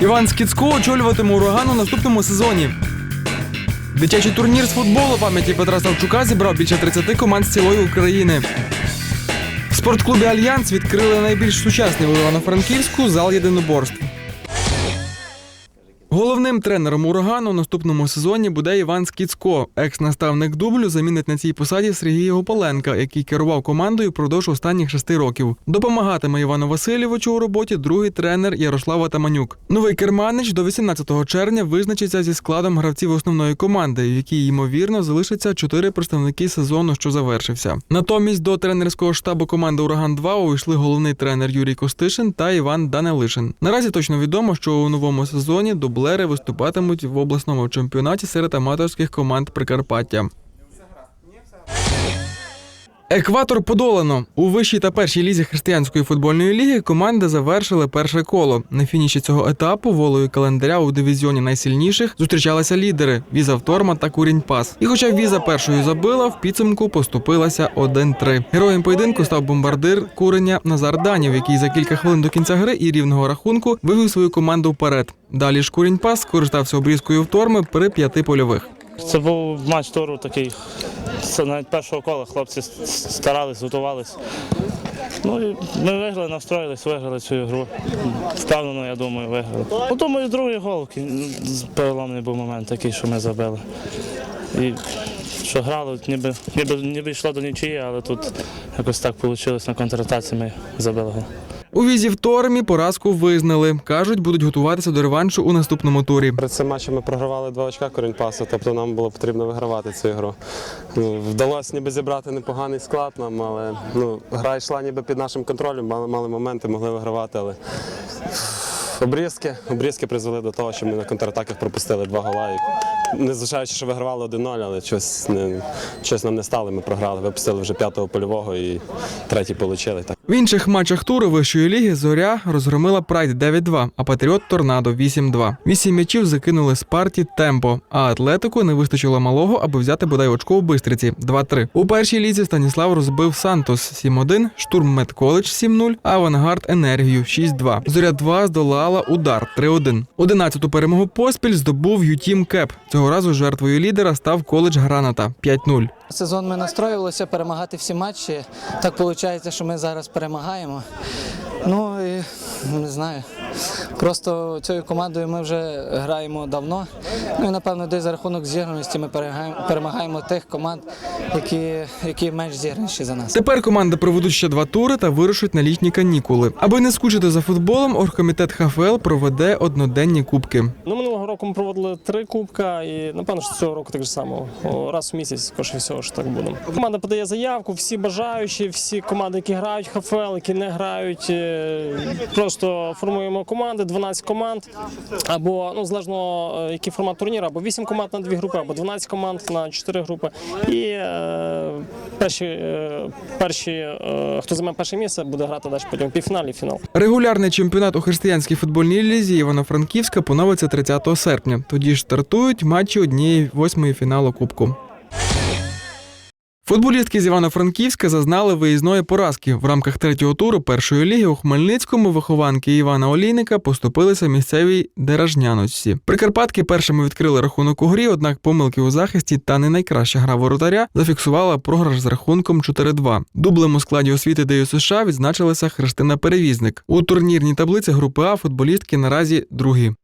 Іван Скіцько очолюватиме ураган у наступному сезоні. Дитячий турнір з футболу пам'яті Петра Савчука зібрав більше 30 команд з цілої України. В спортклубі Альянс відкрили найбільш сучасний в Івано-Франківську зал єдиноборств. Головним тренером урагану у наступному сезоні буде Іван Скіцько. Екс-наставник дублю замінить на цій посаді Сергія Гополенка, який керував командою впродовж останніх шести років. Допомагатиме Івану Васильовичу у роботі другий тренер Ярослава Таманюк. Новий керманич до 18 червня визначиться зі складом гравців основної команди, в якій ймовірно залишаться чотири представники сезону, що завершився. Натомість до тренерського штабу команди Ураган 2 увійшли головний тренер Юрій Костишин та Іван Данилишин. Наразі точно відомо, що у новому сезоні дублери виступатимуть в обласному чемпіонаті серед аматорських команд Прикарпаття. Екватор подолано у вищій та першій лізі християнської футбольної ліги. Команди завершили перше коло. На фініші цього етапу волею календаря у дивізіоні найсильніших зустрічалися лідери Віза Вторма та Курінь Пас. І хоча Віза першою забила, в підсумку поступилася 1-3. Героєм поєдинку став бомбардир куреня Назар Данів, який за кілька хвилин до кінця гри і рівного рахунку вивів свою команду вперед. Далі ж Курінь Пас скористався обрізкою вторми при п'яти польових. Це був матч туру такий. Це навіть першого кола хлопці старались, готувались. Ну і ми виграли, настроїлись, виграли цю гру. Впевнено, я думаю, виграли. Ну, думаю, другий гол. Переломний був момент такий, що ми забили. І що грали, ніби, ніби, ніби йшло до нічиї, але тут якось так вийшло на контратаці, ми забили гол. У візі в Тормі поразку визнали. кажуть, будуть готуватися до реваншу у наступному турі. Перед цим матчем ми програвали два очка корінь-пасу, тобто нам було потрібно вигравати цю гру. Ну, вдалося ніби зібрати непоганий склад нам, але ну, гра йшла ніби під нашим контролем, мали, мали моменти, могли вигравати, але обрізки, обрізки призвели до того, що ми на контратаках пропустили два гола. І, незважаючи, що вигравали 1-0, але щось, не, щось нам не стало, ми програли. Випустили вже п'ятого польового і третій отримали. Так. В інших матчах туру вищої ліги Зоря розгромила Прайд 9-2, а Патріот Торнадо 8-2. Вісім м'ячів закинули Спарті Темпо, а Атлетику не вистачило малого, аби взяти бодай очко у Бистриці 2-3. У першій лізі Станіслав розбив Сантос 7-1, Штурм Медколедж 7-0, а Авангард Енергію 6-2. Зоря 2 здолала Удар 3-1. Одинадцяту перемогу поспіль здобув Ютім Кеп. Цього разу жертвою лідера став коледж Граната 5-0. Сезон ми настроювалися перемагати всі матчі. Так виходить, що ми зараз перемагаємо. Ну і не знаю. Просто цією командою ми вже граємо давно. Ну і напевно, десь за рахунок зіграності ми перемагаємо, тих команд, які, які менш зіграніші за нас. Тепер команди проведуть ще два тури та вирушать на літні канікули. Аби не скучити за футболом, оргкомітет ХФЛ проведе одноденні кубки. Ну, минулого року ми проводили три кубка, і напевно, що цього року так же само. Раз в місяць, скоріше всього, що так буде. Команда подає заявку, всі бажаючі, всі команди, які грають в ХФЛ, які не грають. Просто формуємо команди, 12 команд, або ну залежно е, який формат турніру, або 8 команд на дві групи, або 12 команд на 4 групи. І е, перші, е, перші хто займе перше місце, буде грати далі потім півфінал і фінал. Регулярний чемпіонат у християнській футбольній лізі Івано-Франківська поновиться 30 серпня. Тоді ж стартують матчі однієї восьмої фіналу кубку. Футболістки з Івано-Франківська зазнали виїзної поразки. В рамках третього туру першої ліги у Хмельницькому вихованки Івана Олійника поступилися місцевій Деражняночці. Прикарпатки першими відкрили рахунок у грі, однак помилки у захисті та не найкраща гра воротаря зафіксувала програш з рахунком 4-2. Дублем у складі освіти ДЮ США відзначилася Христина Перевізник. У турнірній таблиці групи А футболістки наразі другі.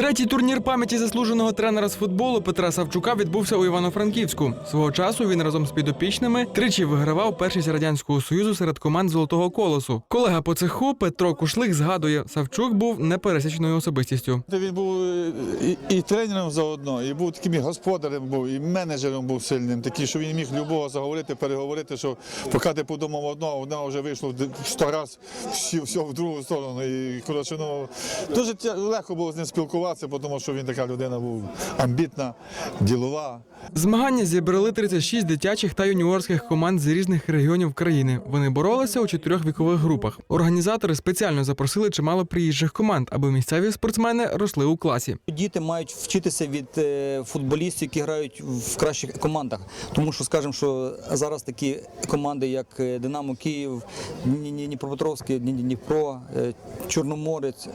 Третій турнір пам'яті заслуженого тренера з футболу Петра Савчука відбувся у Івано-Франківську. Свого часу він разом з підопічними тричі вигравав першість радянського союзу серед команд золотого колосу. Колега по цеху Петро Кушлик згадує, Савчук був непересічною особистістю. Він був е, і, і тренером заодно, і був таким і господарем, був, і менеджером був сильним, такий, що він міг любого заговорити, переговорити, що поки ти подумав одного, одного вже вийшло сто всі, все в другу сторону. І коротше, ну дуже легко було з ним спілкуватися. Тренуватися, тому що він така людина був амбітна, ділова. Змагання зібрали 36 дитячих та юніорських команд з різних регіонів країни. Вони боролися у чотирьох вікових групах. Організатори спеціально запросили чимало приїжджих команд, аби місцеві спортсмени росли у класі. Діти мають вчитися від е, футболістів, які грають в кращих командах. Тому що скажемо, що зараз такі команди, як е, Динамо Київ, Дні- Дні- Дніпропетровський, Дні- Дніпро, е, Чорноморець,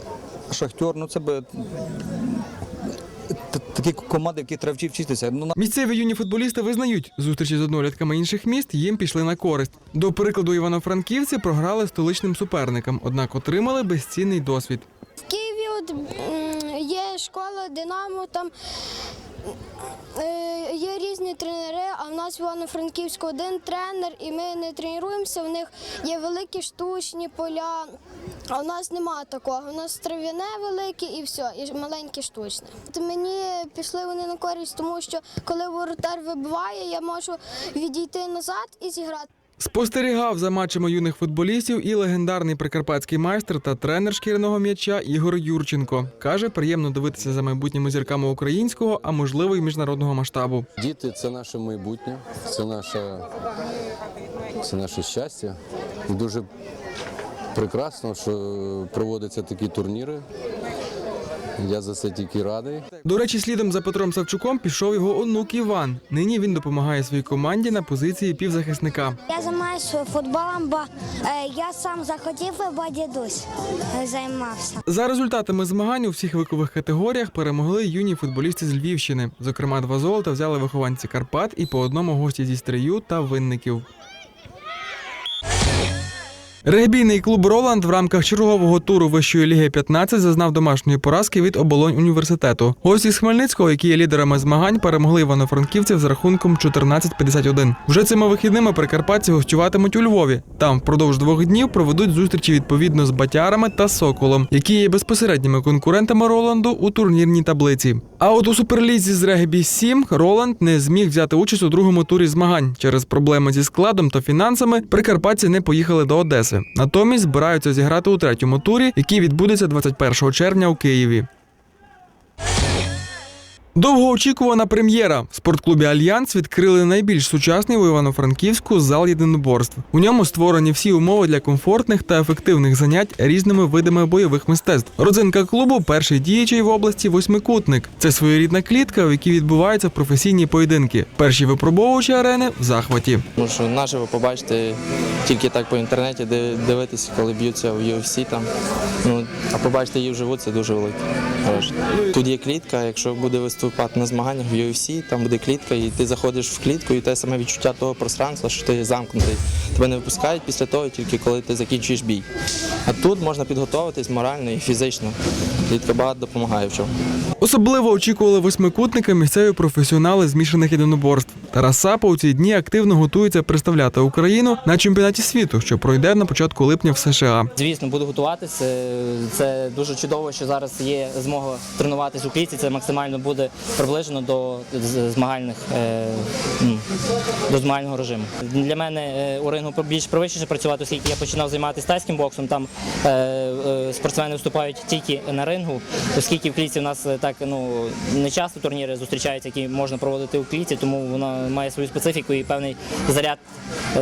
Шахтер, ну це би такі команди, які треба вчи- вчитися. Ну, Місцеві юні футболісти визнають, зустрічі з однолітками інших міст їм пішли на користь. До прикладу, івано-франківці програли столичним суперникам, однак отримали безцінний досвід. В Києві от, є школа Динамо, там е, є різні тренери, а в нас в Івано-Франківську один тренер, і ми не тренуємося. У них є великі штучні поля. А у нас немає такого. У нас трав'яне велике і все, і маленьке штучне. От мені пішли вони на користь, тому що коли воротар вибиває, я можу відійти назад і зіграти. Спостерігав за матчами юних футболістів і легендарний прикарпатський майстер та тренер шкіряного м'яча Ігор Юрченко. Каже, приємно дивитися за майбутніми зірками українського, а можливо й міжнародного масштабу. Діти це наше майбутнє, це наше, це наше щастя. Дуже прекрасно, що проводяться такі турніри. Я за це тільки радий. До речі, слідом за Петром Савчуком пішов його онук Іван. Нині він допомагає своїй команді на позиції півзахисника. Я займаюся футболом, бо е, я сам захотів, бо дідусь займався. За результатами змагань у всіх вікових категоріях перемогли юні футболісти з Львівщини. Зокрема, два золота взяли вихованці Карпат і по одному гості зі Стрию та Винників. Регбійний клуб Роланд в рамках чергового туру вищої ліги 15 зазнав домашньої поразки від оболонь університету. Гості з Хмельницького, які є лідерами змагань, перемогли івано-франківців з рахунком 14-51. Вже цими вихідними прикарпатці гостюватимуть у Львові. Там впродовж двох днів проведуть зустрічі відповідно з батярами та соколом, які є безпосередніми конкурентами Роланду у турнірній таблиці. А от у суперлізі з регбі 7 Роланд не зміг взяти участь у другому турі змагань. Через проблеми зі складом та фінансами прикарпатці не поїхали до Одеси. Натомість збираються зіграти у третьому турі, який відбудеться 21 червня у Києві. Довгоочікувана прем'єра. В спортклубі Альянс відкрили найбільш сучасний у Івано-Франківську зал єдиноборств. У ньому створені всі умови для комфортних та ефективних занять різними видами бойових мистецтв. Родзинка клубу перший діячий в області восьмикутник. Це своєрідна клітка, в якій відбуваються професійні поєдинки. Перші випробовувачі арени в захваті. Тому наживо побачити тільки так по інтернеті, дивитися, коли б'ються в UFC там. Ну, а побачити її вживу це дуже велике. Тут є клітка, якщо буде виступати на змаганнях в UFC, там буде клітка, і ти заходиш в клітку, і те саме відчуття того пространства, що ти замкнутий. Тебе не випускають після того, тільки коли ти закінчуєш бій. А тут можна підготуватись морально і фізично. Клітка багато допомагає в чому. Особливо очікували восьмикутника місцеві професіонали змішаних єдиноборств. Тарас Сапа у ці дні активно готується представляти Україну на чемпіонаті світу, що пройде на початку липня в США. Звісно, буду готуватися. Це дуже чудово, що зараз є змога тренуватись у клітці. Це максимально буде приближено до змагальних е, до змагального режиму. Для мене е, у рингу більш привичніше працювати, оскільки я починав займатися тайським боксом. Там е, спортсмени виступають тільки на рингу, оскільки в клітці в нас так ну не часто турніри зустрічаються, які можна проводити у клітці, тому вона має свою специфіку і певний заряд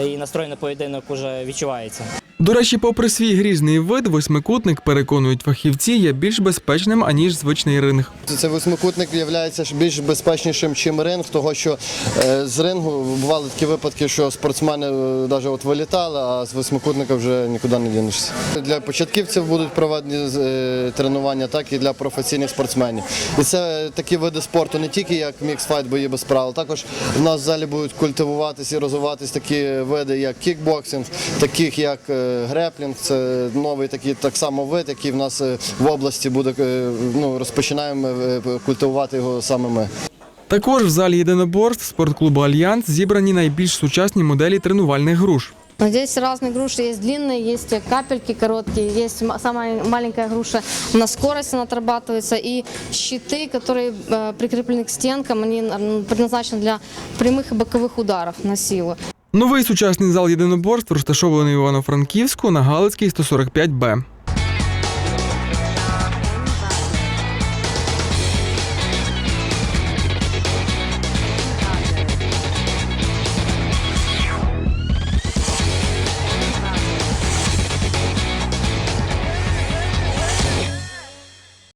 і настрой на поєдинок вже відчувається. До речі, попри свій грізний вид, восьмикутник переконують фахівці, є більш безпечним аніж звичний ринг. Цей восьмикутник є більш безпечнішим, ніж ринг, того що е, з рингу бували такі випадки, що спортсмени навіть от вилітали, а з восьмикутника вже нікуди не дінешся. Для початківців будуть проведені е, тренування, так і для професійних спортсменів. І це такі види спорту не тільки як міксфайт, бої без правил. Також в нас в залі будуть культивуватися і розвиватися такі види, як кікбоксинг, таких як е, греплінг. Це новий такий так само вид, який в нас е, в області буде е, ну, розпочинаємо е, культивувати його саме ми. Також в залі єдиноборств спортклубу Альянс зібрані найбільш сучасні моделі тренувальних груш. Здесь разные груши, есть длинные, есть капельки короткие, есть м- самая маленькая груша на скорость она отрабатывается и щиты, которые э, прикреплены к стенкам, они м, предназначены для прямых и боковых ударов на силу. Новий сучасний зал єдиноборств розташований у Івано-Франківську на Галицькій 145Б.